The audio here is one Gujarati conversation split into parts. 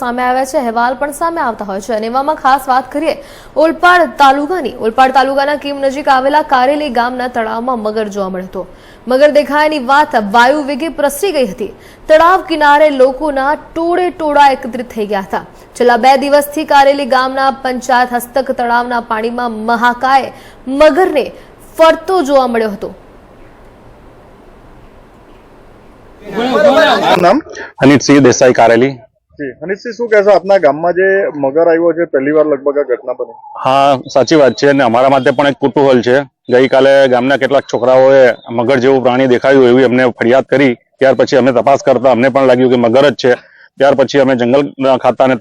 સામે આવ્યા છે, અહેવાલ પણ સામે આવતા હોય છે. અને એવામાં ખાસ વાત કરીએ, ઓલપાડ તાલુકાની, ઓલપાડ તાલુકાના કીમ નજીક આવેલા કારેલી ગામના તળાવમાં મગર જોવા મળ્યો હતો. મગર દેખાયાની વાત વાયુ વેગે પ્રસરી ગઈ હતી. તળાવ કિનારે લોકોના ટોળે ટોળા એકત્રિત થઈ ગયા હતા. છેલ્લા બે દિવસથી કારેલી ગામના પંચાયત હસ્તક તળાવના પાણીમાં મહાકાય મગરને ફરતો જોવા મળ્યો હતો. નામ અનિતસિંહ દેસાઈ કારેલી. હનીશસિંહ શું જે મગર આવ્યો છે, પહેલી વાર લગભગ હા, સાચી વાત છે. અને અમારા માટે પણ એક કુતૂહલ છે. ગઈકાલે ગામના કેટલાક છોકરાઓએ મગર જેવું પ્રાણી દેખાયું એવી અમને ફરિયાદ કરી. ત્યાર પછી અમે તપાસ કરતા અમને પણ લાગ્યું કે મગર જ છે. ત્યાર પછી અમે જંગલ ખાતાને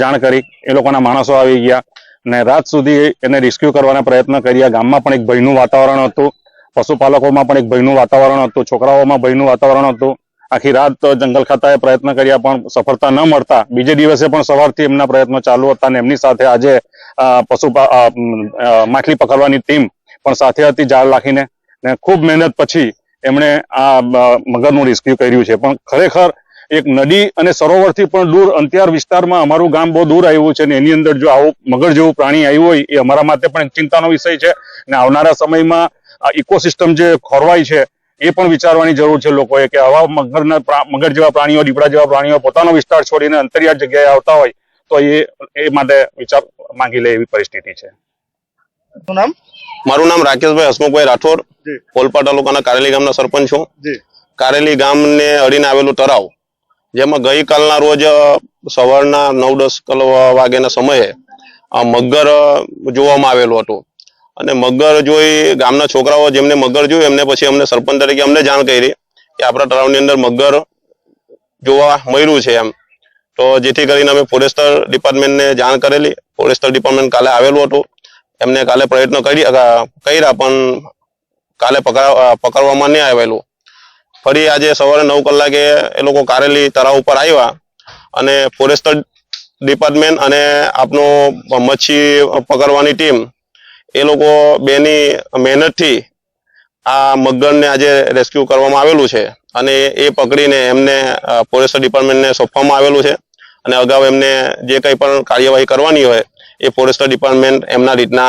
જાણ કરી. એ લોકોના માણસો આવી ગયા. ને રાત સુધી એને રેસ્ક્યુ કરવાના પ્રયત્ન કર્યા. ગામમાં પણ એક ભયનું વાતાવરણ હતું. પશુપાલકોમાં પણ એક ભયનું વાતાવરણ હતું. છોકરાઓમાં ભયનું વાતાવરણ હતું. આખી રાત જંગલ ખાતાએ પ્રયત્ન કર્યા, પણ સફળતા ન મળતા. બીજે દિવસે પણ સવારથી એમના પ્રયત્નો ચાલુ હતા અને એમની સાથે આજે પશુ માછલી પકડવાની ટીમ પણ સાથે હતી, જાળ રાખીને ને ખૂબ મહેનત પછી એમણે આ મગરનું રેસ્ક્યુ કર્યું છે. પણ ખરેખર એક નદી અને સરોવરથી પણ દૂર અંત્યાર વિસ્તારમાં અમારું ગામ બહુ દૂર આવ્યું છે અને એની અંદર જો આવું મગર જેવું પ્રાણી આવ્યું હોય, એ અમારા માટે પણ ચિંતાનો વિષય છે. ને આવનારા સમયમાં આ ઇકોસિસ્ટમ જે ખોરવાય છે એ પણ વિચારવાની જરૂર છે લોકોએ કે આવા મગરના પ્રા- મગર જેવા પ્રાણીઓ દીપડા જેવા પ્રાણીઓ પોતાનો વિસ્તાર છોડીને અંતરિયાળ જગ્યાએ આવતા હોય તો એ એ માટે વિચાર માંગી લે એવી પરિસ્થિતિ છે. નામ? મારું નામ રાકેશભાઈ હસમુખભાઈ રાઠોડ જી. તાલુકાના કારેલી ગામના સરપંચ છું. કારેલી ગામને અડીને આવેલું તળાવ જેમાં ગઈકાલના રોજ સવારના નવ દસ કલ વાગ્યાના સમયે મગર જોવામાં આવેલું હતું. અને મગર જોઈ ગામના છોકરાઓ જેમને મગર જોયું, એમને પછી અમને સરપંચ તરીકે અમને જાણ કરી કે આપણા તળાવની અંદર મગર જોવા મળ્યું છે એમ. તો જેથી કરીને અમે ફોરેસ્ટર ડિપાર્ટમેન્ટને જાણ કરેલી. ફોરેસ્ટર ડિપાર્ટમેન્ટ કાલે આવેલું હતું. એમને કાલે પ્રયત્ન કરી કર્યા, પણ કાલે પકડા પકડવામાં નહીં આવેલું. ફરી આજે સવારે નવ કલાકે એ લોકો કારેલી તળાવ ઉપર આવ્યા અને ફોરેસ્ટર ડિપાર્ટમેન્ટ અને આપનું મચ્છી પકડવાની ટીમ એ લોકો બેની મહેનતથી આ મગરને આજે રેસ્ક્યુ કરવામાં આવેલું છે. અને એ પકડીને એમને અ, ફોરેસ્ટર ડિપાર્ટમેન્ટને સોંપવામાં આવેલું છે. અને અગાઉ એમને જે કંઈ પણ કાર્યવાહી કરવાની હોય એ ફોરેસ્ટર ડિપાર્ટમેન્ટ એમના રીતના